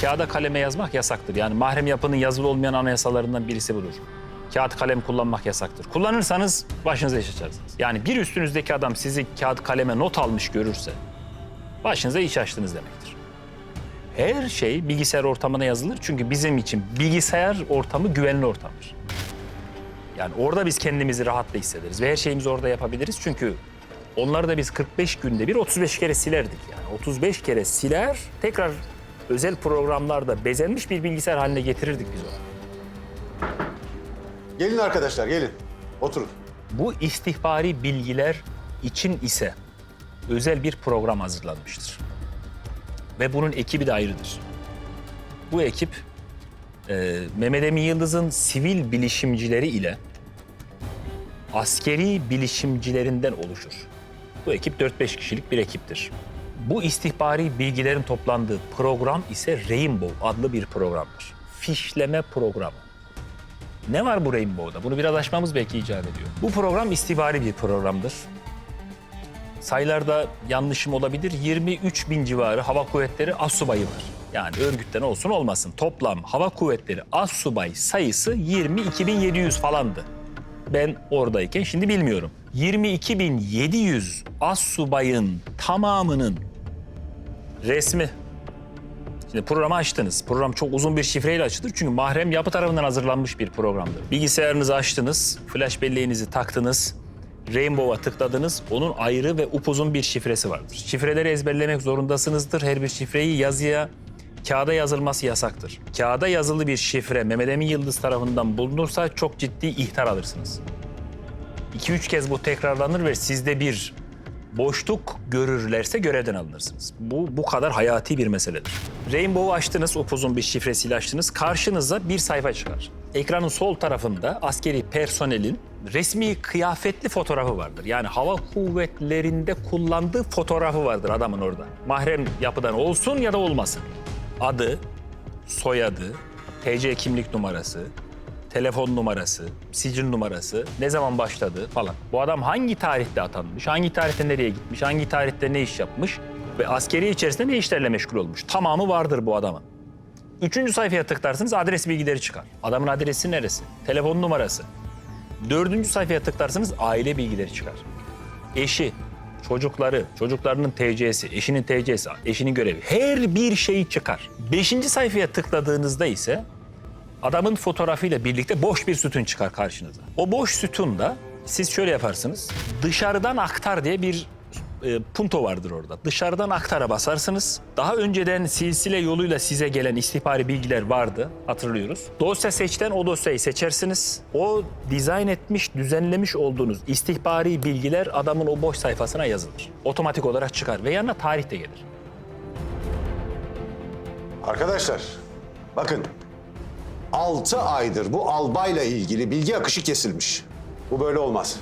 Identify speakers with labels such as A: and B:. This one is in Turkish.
A: kağıda kaleme yazmak yasaktır. Yani mahrem yapının yazılı olmayan anayasalarından birisi budur. Kağıt kalem kullanmak yasaktır. Kullanırsanız başınıza iş açarsınız. Yani bir üstünüzdeki adam sizi kağıt kaleme not almış görürse başınıza iş açtınız demektir. Her şey bilgisayar ortamına yazılır çünkü bizim için bilgisayar ortamı güvenli ortamdır. Yani orada biz kendimizi rahatla hissederiz ve her şeyimizi orada yapabiliriz. Çünkü onları da biz 45 günde bir 35 kere silerdik yani. 35 kere siler, tekrar özel programlarda bezenmiş bir bilgisayar haline getirirdik biz onu.
B: Gelin arkadaşlar gelin. Oturun.
A: Bu istihbari bilgiler için ise özel bir program hazırlanmıştır. Ve bunun ekibi de ayrıdır. Bu ekip e, Mehmet Emin Yıldız'ın sivil bilişimcileri ile askeri bilişimcilerinden oluşur. Bu ekip 4-5 kişilik bir ekiptir. Bu istihbari bilgilerin toplandığı program ise Rainbow adlı bir programdır. Fişleme programı. Ne var bu Rainbow'da? Bunu biraz açmamız belki icap ediyor. Bu program istihbari bir programdır. Sayılarda yanlışım olabilir. 23 bin civarı hava kuvvetleri assubayı var. Yani örgütten olsun olmasın. Toplam hava kuvvetleri assubay sayısı 22.700 falandı. Ben oradayken şimdi bilmiyorum. 22.700 assubayın tamamının resmi Şimdi programı açtınız. Program çok uzun bir şifreyle açılır çünkü mahrem yapı tarafından hazırlanmış bir programdır. Bilgisayarınızı açtınız, flash belleğinizi taktınız, Rainbow'a tıkladınız. Onun ayrı ve upuzun bir şifresi vardır. Şifreleri ezberlemek zorundasınızdır. Her bir şifreyi yazıya, kağıda yazılması yasaktır. Kağıda yazılı bir şifre Mehmet Emin Yıldız tarafından bulunursa çok ciddi ihtar alırsınız. 2-3 kez bu tekrarlanır ve sizde bir boşluk görürlerse görevden alınırsınız. Bu bu kadar hayati bir meseledir. Rainbow'u açtınız, upuzun bir şifresiyle açtınız. Karşınıza bir sayfa çıkar. Ekranın sol tarafında askeri personelin resmi kıyafetli fotoğrafı vardır. Yani hava kuvvetlerinde kullandığı fotoğrafı vardır adamın orada. Mahrem yapıdan olsun ya da olmasın. Adı, soyadı, TC kimlik numarası, telefon numarası, sicil numarası, ne zaman başladı falan. Bu adam hangi tarihte atanmış, hangi tarihte nereye gitmiş, hangi tarihte ne iş yapmış ve askeri içerisinde ne işlerle meşgul olmuş. Tamamı vardır bu adamın. Üçüncü sayfaya tıklarsınız adres bilgileri çıkar. Adamın adresi neresi? Telefon numarası. Dördüncü sayfaya tıklarsınız aile bilgileri çıkar. Eşi, çocukları, çocuklarının TC'si, eşinin TC'si, eşinin görevi. Her bir şey çıkar. Beşinci sayfaya tıkladığınızda ise adamın fotoğrafıyla birlikte boş bir sütun çıkar karşınıza. O boş sütunda siz şöyle yaparsınız. Dışarıdan aktar diye bir e, punto vardır orada. Dışarıdan aktara basarsınız. Daha önceden silsile yoluyla size gelen istihbari bilgiler vardı hatırlıyoruz. Dosya seçten o dosyayı seçersiniz. O dizayn etmiş, düzenlemiş olduğunuz istihbari bilgiler adamın o boş sayfasına yazılır. Otomatik olarak çıkar ve yanına tarih de gelir.
B: Arkadaşlar bakın. Altı aydır bu albayla ilgili bilgi akışı kesilmiş. Bu böyle olmaz.